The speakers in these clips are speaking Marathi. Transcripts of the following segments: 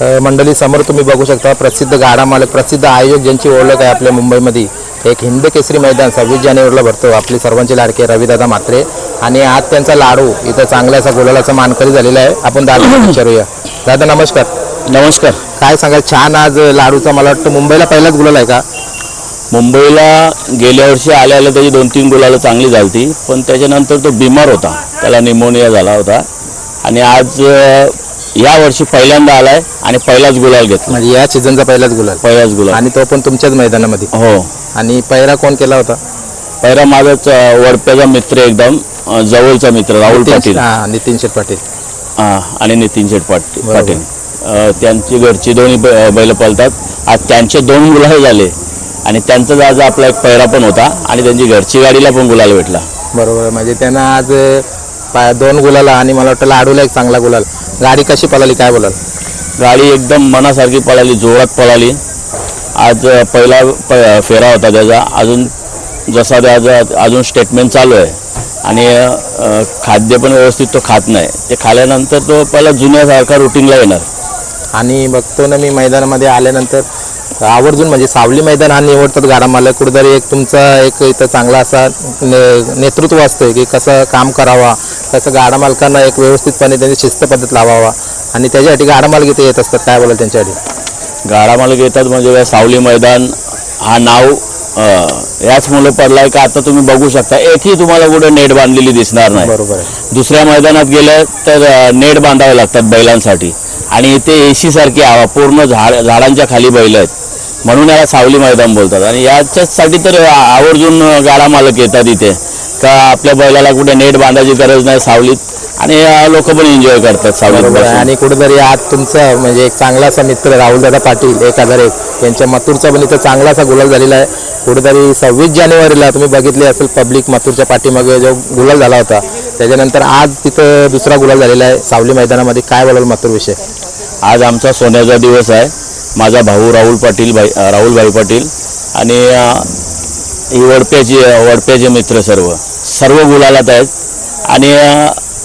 मंडळी समोर तुम्ही बघू शकता प्रसिद्ध गाडा मालक प्रसिद्ध आयोजक ज्यांची ओळख आहे आपल्या मुंबईमध्ये. एक हिंद केसरी मैदान सव्वीस जानेवारीला भरतो. आपले सर्वांचे लाडके रविदादा म्हात्रे. आणि आज त्यांचा लाडू इथं चांगला असा गुलालाचा मानकरी झालेला आहे. आपण दादा विचारूया. दादा नमस्कार. नमस्कार. काय सांगाल? छान आज लाडूचा मला वाटतं मुंबईला पहिलाच गुलाल आहे का? मुंबईला गेल्या वर्षी आल्या आल्या त्याची दोन तीन गुलालं चांगली झालती पण त्याच्यानंतर तो बिमार होता. त्याला निमोनिया झाला होता. आणि आज या वर्षी पहिल्यांदा आलाय आणि पहिलाच गुलाल घेतला. म्हणजे या सीझनचा पहिलाच गुलाल. पहिलाच गुलाल. आणि तो पण तुमच्याच मैदानामध्ये. हो. आणि पहिला कोण केला होता? पहिला माझाच अं, मित्र एकदम अं, जवळचा मित्र राहुल पाटील. हा नितीन शेठ पाटील. हा, आणि नितीन शेठ पाटील बरोबर. पाटील. अं, त्यांची घरची दोन्ही बै- बैल पळतात. आज त्यांचे दोन गुलाल झाले. आणि त्यांचाच आज आपला एक पैरा पण होता. आणि त्यांची घरची गाडीला पण गुलाल भेटला. बरोबर. म्हणजे त्यांना आज पा- दोन गुलाला आणि मला वाटतं लाडूला एक चांगला गुलाल. गाडी कशी पळाली काय बोलाल? गाडी एकदम मनासारखी पळाली जोरात पळाली. आज पहिला प- फेरा होता त्याचा. अजून जसा त्याचा अजून स्टेटमेंट चालू आहे. आणि खाद्य पण व्यवस्थित तो खात नाही. ते खाल्यानंतर तो पहिला जुन्यासारखा रुटीनला येणार. आणि बघतो ना मी मैदानामध्ये आल्यानंतर आवर्जून म्हणजे सावली मैदान हा निवडतात गाडा कुठेतरी एक तुमचा एक इथं चांगला असा ने- नेतृत्व असतं की कसं काम करावा कसं गाडा मालकांना एक व्यवस्थितपणे त्यांची शिस्त पद्धत लावावा आणि त्याच्यासाठी गाडा मालक इथे येत असतात. काय बोलाल त्यांच्यासाठी? गाडा मालक येतात म्हणजे सावली मैदान हा नाव याच मुळे पडलाय का आता तुम्ही बघू शकता. एकही तुम्हाला कुठे नेट बांधलेली दिसणार नाही. बरोबर दुसऱ्या मैदानात गेलं तर नेट बांधावे लागतात बैलांसाठी. आणि इथे एसी सारखी हवा पूर्ण झाड झाडांच्या खाली बैल आहेत. म्हणून याला सावली मैदान बोलतात. आणि याच्यासाठी तर आवर्जून गाडा मालक येतात इथे. का आपल्या बैलाला कुठे नेट बांधायची गरज नाही सावलीत. आणि लोक पण एन्जॉय करतात सावलीत बसून. आणि कुठेतरी आज तुमचा म्हणजे एक चांगला असा मित्र राहुलदादा पाटील एक हजार एक यांच्या मथुरचा पण इथं चांगला असा गुलाल झालेला आहे. कुठेतरी सव्वीस जानेवारीला तुम्ही बघितले असेल पब्लिक मथुरच्या पाठीमागे जो गुलाल झाला होता. त्याच्यानंतर आज तिथं दुसरा गुलाल झालेला आहे. सावली मैदानामध्ये काय बोलाल मथुर विषय? आज आमचा सोन्याचा दिवस आहे. माझा भाऊ राहुल पाटील भाई अ, राहुलभाई पाटील आणि ही वडप्याची वडप्याचे मित्र सर्व. सर्व गुलालात आहेत. आणि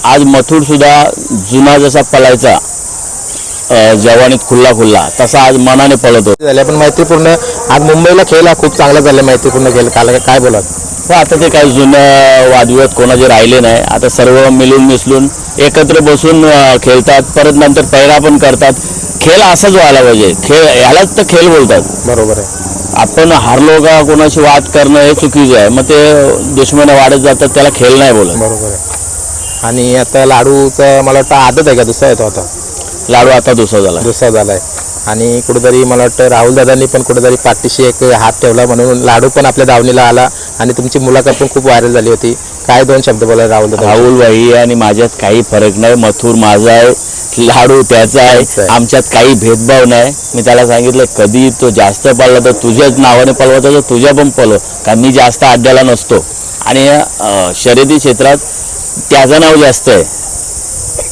आज मथुर सुद्धा जुना जसा पळायचा जवानीत खुल्ला खुल्ला तसा आज मनाने पळत. होता पण मैत्रीपूर्ण. आज मुंबईला खेळ हा खूप चांगला झाला मैत्रीपूर्ण खेळ. काल काय बोलाल? हो आता ते काही जुनं वादविवाद कोणाचे राहिले नाही. आता सर्व मिळून मिसळून एकत्र बसून खेळतात. परत नंतर पैरा पण करतात. खेळ असाच व्हायला पाहिजे. खेळ यालाच तर खेळ बोलतात. बरोबर आहे. आपण हारलो का कोणाशी वाद करणं हे चुकीचं आहे. मग ते दुश्मन वाढत जातात त्याला खेळ नाही बोलत. बरोबर आहे. आणि आता लाडूचा मला वाटतं आदत आहे का? दुसरा येतो आता. लाडू आता दुसरा झाला. दुसरा झालाय. आणि कुठेतरी मला वाटतं राहुल दादांनी पण कुठेतरी पाठीशी एक हात ठेवला म्हणून लाडू पण आपल्या दावणीला आला आणि तुमची मुलाखत पण खूप व्हायरल झाली होती. काय दोन शब्द बोला राहुल दादा? राहुल भाई आणि माझ्यात काही फरक नाही. मथुर माझा आहे लाडू त्याचा आहे. आमच्यात काही भेदभाव नाही. मी त्याला सांगितलं कधी तो जास्त पळला तर तुझ्याच नावाने पळवायचा तर तुझ्या पण पळव कारण मी जास्त अड्ड्याला नसतो. आणि शर्यती क्षेत्रात त्याचं नाव जास्त आहे.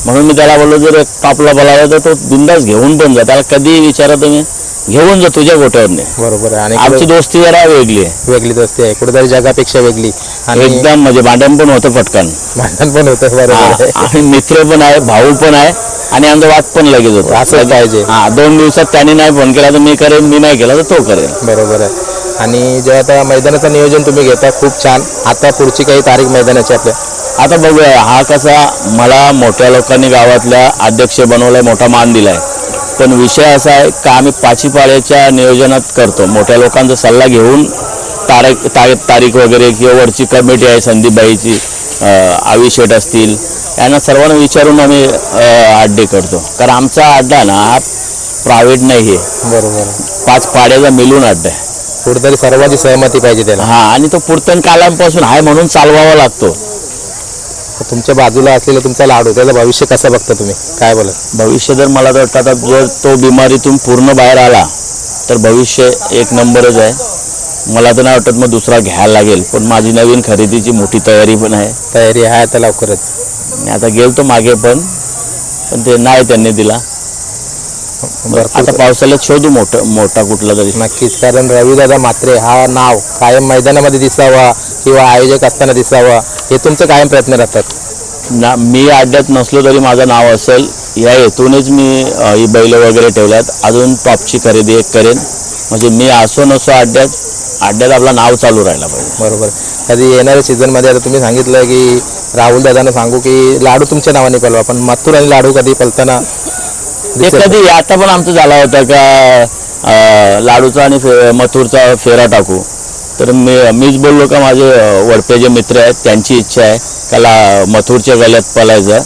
म्हणून मी त्याला बोललो जर आपला बोलावा तर तो बिंदास घेऊन पण जा. त्याला कधी विचारा तुम्ही. घेऊन जा तुझ्या गोट्यावरने बरोबर आहे. आणि आमची दोस्ती जरा वेगळी आहे. वेगळी दोस्ती आहे. कुठेतरी जगापेक्षा वेगळी. आणि एकदम म्हणजे भांडण पण होतं पटकन. भांडण पण होतं बरोबर आणि मित्र पण आहे भाऊ पण आहे आणि आमचा वाद पण लगेच होतो. असं पाहिजे. हा दोन दिवसात त्याने नाही फोन केला तर मी करेन मी नाही केला तर तो करेल. बरोबर आहे. आणि जेव्हा आता मैदानाचं नियोजन तुम्ही घेता खूप छान. आता पुढची काही तारीख मैदानाची आपल्या आता बघूया हा कसा मला मोठ्या लोकांनी गावातल्या अध्यक्ष बनवलाय मोठा मान दिलाय. पण विषय असा आहे का आम्ही पाचीपाड्याच्या नियोजनात करतो? मोठ्या लोकांचा सल्ला घेऊन तारीख तारीख वगैरे किंवा वरची कमिटी आहे संदीपबाईची आवी शेठ असतील यांना सर्वांना विचारून आम्ही अड्डे करतो. कारण आमचा अड्डा ना हा प्रायव्हेट नाही आहे. बरोबर. पाच पाड्याचा मिळून अड्डा आहे. कुठेतरी सर्वांची सहमती पाहिजे त्याला. हा आणि तो पुरतन कालांपासून आहे म्हणून चालवावा लागतो. तुमच्या बाजूला असलेला तुमचा लाडू त्याचं भविष्य कसं बघता तुम्ही? काय बोलत? भविष्य जर मला वाटतं आता जर तो बिमारीतून पूर्ण बाहेर आला तर भविष्य एक नंबरच आहे. मला तर नाही वाटत मग दुसरा घ्यायला लागेल पण माझी नवीन खरेदीची मोठी तयारी पण आहे. तयारी आहे आता लवकरच. मी आता गेलतो मागे पण पण ते नाही त्यांनी दिला. आता पावसाळ्यात शोधू मोठं मोठा कुठला तरी. नक्कीच कारण रविदादा मात्रे हा नाव कायम मैदानामध्ये दिसावा किंवा आयोजक असताना दिसावा. हे तुमचं कायम प्रयत्न राहतात. ना मी अड्ड्यात नसलो तरी माझं नाव असेल. या हेतूनच मी ही बैल वगैरे ठेवल्यात. अजून टॉपची खरेदी एक करेन. म्हणजे मी असो नसो अड्ड्यात अड्ड्यात आपला नाव चालू राहिला पाहिजे. बरोबर. कधी येणाऱ्या सीझनमध्ये आता तुम्ही सांगितलं की राहुल दादांना सांगू की लाडू तुमच्या नावाने पलवा पण मथुर आणि लाडू कधी पलताना. कधी आता पण आमचं झाला होता का लाडूचा आणि फे मथुरचा फेरा टाकू. तर मी मीच बोललो का माझे वडपे जे मित्र आहेत त्यांची इच्छा आहे. का ला मथुरच्या गल्यात पलायचं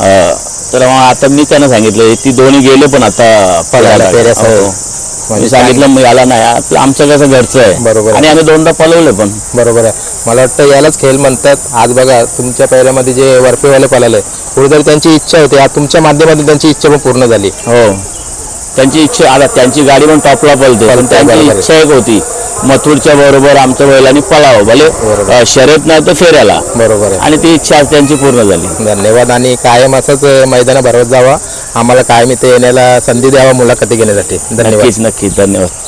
अ, तर मग आता मी त्यांना सांगितलं ती दोन्ही गेले पण आता पळायला. हो. म्हणजे मी सांगितलं मी याला नाही आपलं आमचं कसं घरचं आहे. बरोबर. आणि आम्ही दोनदा पळवले पण. बरोबर आहे. मला वाटतं यालाच खेळ म्हणतात. आज बघा तुमच्या पहिल्यामध्ये जे वरपेवाले पळाले कुठेतरी त्यांची इच्छा होती आज तुमच्या माध्यमातून त्यांची इच्छा पण पूर्ण झाली. हो. त्यांची इच्छा आता त्यांची गाडी पण टॉपला पळते. पण त्यांची. इच्छा एक होती. मथुरच्या बरोबर आमच्या बैलांनी पळावं. भले शर्यत नाही तर फेऱ्याला. बरोबर आणि ती इच्छा आज त्यांची पूर्ण झाली. धन्यवाद. आणि कायम असंच मैदाना भरवत जावा. आम्हाला कायम इथे येण्याला संधी द्यावा मुलाखती घेण्यासाठी. धन्यवाद. नक्कीच नक्कीच. धन्यवाद.